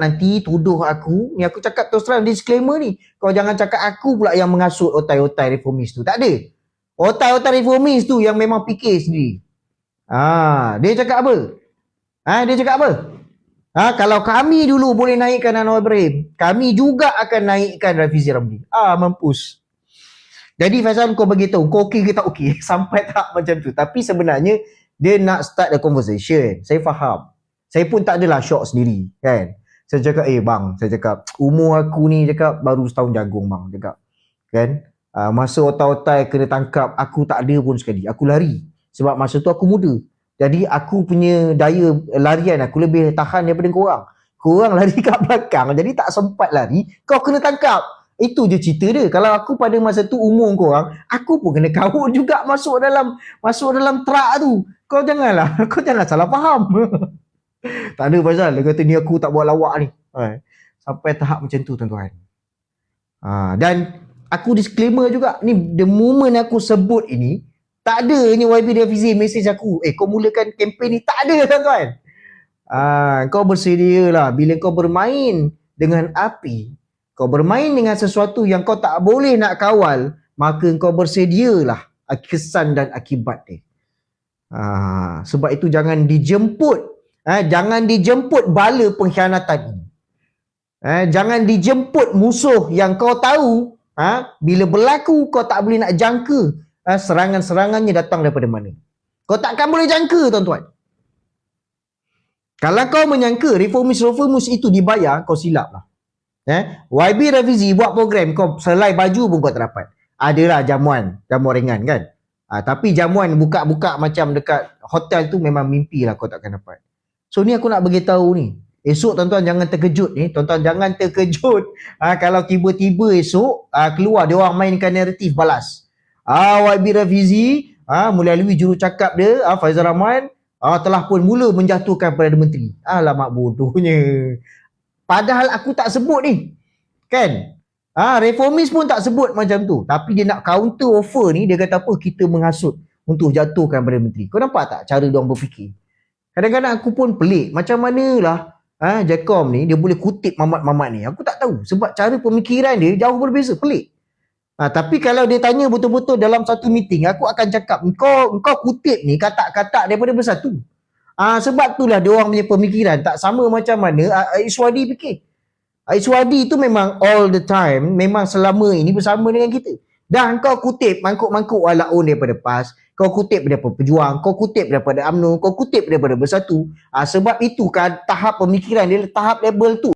nanti tuduh aku, ni aku cakap terus terang disclaimer ni. Kau jangan cakap aku pula yang mengasut otai-otai reformis tu. Tak ada. Otai-otai reformis tu yang memang fikir sendiri. Ah, dia cakap apa? Ah, dia cakap apa? Ah, kalau kami dulu boleh naikkan Anwar Ibrahim, kami juga akan naikkan Rafizi Ramli. Ah, mampus. Jadi Faizal kau bagi tahu kau okey ke tak okey sampai tak macam tu. Tapi sebenarnya dia nak start the conversation. Saya faham. Saya pun tak adalah shock sendiri kan. Saya cakap eh bang, saya cakap umur aku ni cakap baru setahun jagung bang cakap. Kan? Uh, masa otai-otai kena tangkap aku tak ada pun sekali. Aku lari. Sebab masa tu aku muda. Jadi aku punya daya larian aku lebih tahan daripada korang. Korang lari kat belakang jadi tak sempat lari. Kau kena tangkap. Itu je cerita dia. Kalau aku pada masa tu umur korang, aku pun kena kawut juga masuk dalam masuk dalam terak tu. Kau janganlah, kau jangan salah faham. tak ada pasal. Dia kata ni aku tak buat lawak ni. Sampai tahap macam tu tuan-tuan. Ha. Dan aku disclaimer juga. Ni the moment aku sebut ini, tak ada ni YB Dafizi message aku. Eh kau mulakan kempen ni. Tak ada tuan-tuan. Ha. Kau bersedia lah. Bila kau bermain dengan api, kau bermain dengan sesuatu yang kau tak boleh nak kawal, maka kau bersedialah kesan dan akibat dia. Ha, sebab itu jangan dijemput. Ha, jangan dijemput bala pengkhianatan ini. Ha, jangan dijemput musuh yang kau tahu ha, bila berlaku kau tak boleh nak jangka ha, serangan-serangannya datang daripada mana. Kau takkan boleh jangka tuan-tuan. Kalau kau menyangka reformis-reformis itu dibayar, kau silap lah. Eh? YB Rafizi buat program kau selai baju pun kau tak dapat. Adalah jamuan, jamuan ringan kan. Ha, tapi jamuan buka-buka macam dekat hotel tu memang mimpi lah kau takkan dapat. So ni aku nak bagi tahu ni. Esok tuan-tuan jangan terkejut ni. Tuan-tuan jangan terkejut. Ha, kalau tiba-tiba esok ha, keluar dia orang mainkan naratif balas. Ha, YB Rafizi ha, melalui juru cakap dia ha, Faizal Rahman ha, telah pun mula menjatuhkan Perdana Menteri. Alamak bodohnya. Padahal aku tak sebut ni. Kan? Ah, ha, reformis pun tak sebut macam tu. Tapi dia nak counter offer ni, dia kata apa? Kita menghasut untuk jatuhkan Perdana Menteri. Kau nampak tak cara dia orang berfikir? Kadang-kadang aku pun pelik. Macam manalah ah ha, Jacom ni, dia boleh kutip mamat-mamat ni. Aku tak tahu. Sebab cara pemikiran dia jauh berbeza. Pelik. Ha, tapi kalau dia tanya betul-betul dalam satu meeting, aku akan cakap, kau kau kutip ni kata-kata daripada bersatu. Ah sebab itulah dia orang punya pemikiran tak sama macam mana Iswadi fikir. Iswadi itu memang all the time, memang selama ini bersama dengan kita. Dan kau kutip mangkuk-mangkuk walaun daripada PAS, kau kutip daripada pejuang, kau kutip daripada UMNO, kau kutip daripada bersatu. Ah sebab itu kan tahap pemikiran dia tahap level tu